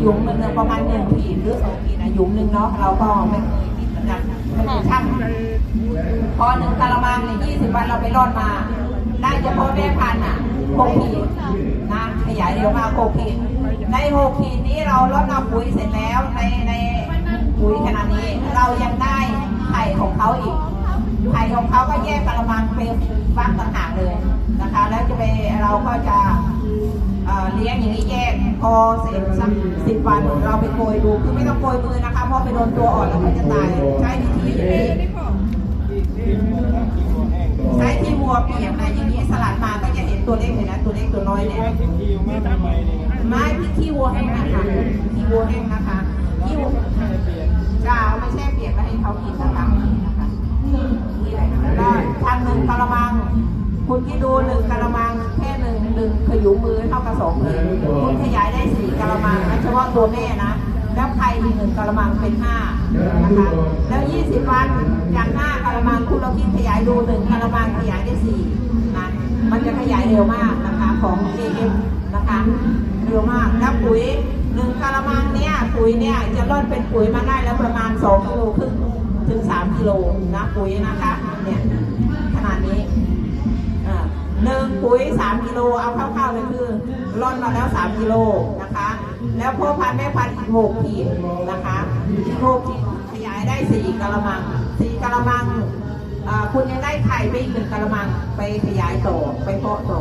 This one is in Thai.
หยุมหนึ่งเนี่ยประมาณหนึ่งขีดหรือสองขีดนะหยุมหนึ่งเนาะเราก็ไม่คยคิดเหมือนกันไม่เคยช่างพอหนึ่งกะละมังเนี่ยยี่สิบวันเราไปรอดมา ได้เฉพาะแม่พันธุ์อะหกขีดนะขยายเร็วมากหกขีดในหกขีดนี้เราลดน้ำปุ๋ยเสร็จแล้วในในปุ๋ยขนาดนี้เรายังได้ไข่ของเขาอีกไข่ของเขาก็แยกกระมังเป็นฟักต่างหากเลยนะคะ แล้วจะไปเราก็จะ เลี้ยงอย่างนี้แยกพอเสร็จสักสิบวันเราไปโกยดูคือไม่ต้องโกยมือนะคะเพราะไปโดนตัวอ่อนแล้วมันจะตายใช้วิธีนี้ใช้ที่มัวเปียกนะอย่างนี้สลัดมาก็จะเห็นตัวเล็กเลยนะตัวเล็กตัวน้อยเนี่ยไม้พริกขี้วัวแห้งนะคะขี้วัวแห้งนะคะขี้วัวจะเอามาแช่เปียกแล้วให้เขากินนะคะนะคะนี่แหละแล้วก็ทางหนึ่งกะละมังคุณคิดดูหนึ่งกะละมังแค่หนึ่งหนึ่งขยุมมือ เท่ากับสองเลยคุณขยายได้สี่กะละมังนะเฉพาะตัวแม่นะ แล้วไข่อีกหนึ่งกะละมังเป็นห้านะคะแล้วยี่สิบวันจากห้ากะละมังคุณเราคิดขยายดูหนึ่งกะละมังขยายได้สี่นะมันจะขยายเร็วมากนะคะของ AF นะคะเร็วมากแล้วปุ๋ยหนึ่งกะละมังเนี่ยปุ๋ยเนี่ยจะร่อนเป็นปุ๋ยมาได้แล้วประมาณ2กิโลครึ่งถึง3กิโลนะปุ๋ยนะคะเนี่ย ปุ๋ย 3 กิโลเอาคร่าวๆเลยคือร่อนมาแล้ว 3 กิโลนะคะ แล้วพ่อพันธุ์แม่พันธุ์อีก6ขีดนะคะอีก6ขีดขยายได้ 4กะละมัง 4กะละมังคุณยังได้ไข่ไปอีกหนึ่งกะละมังไปขยายต่อไปเพาะต่อ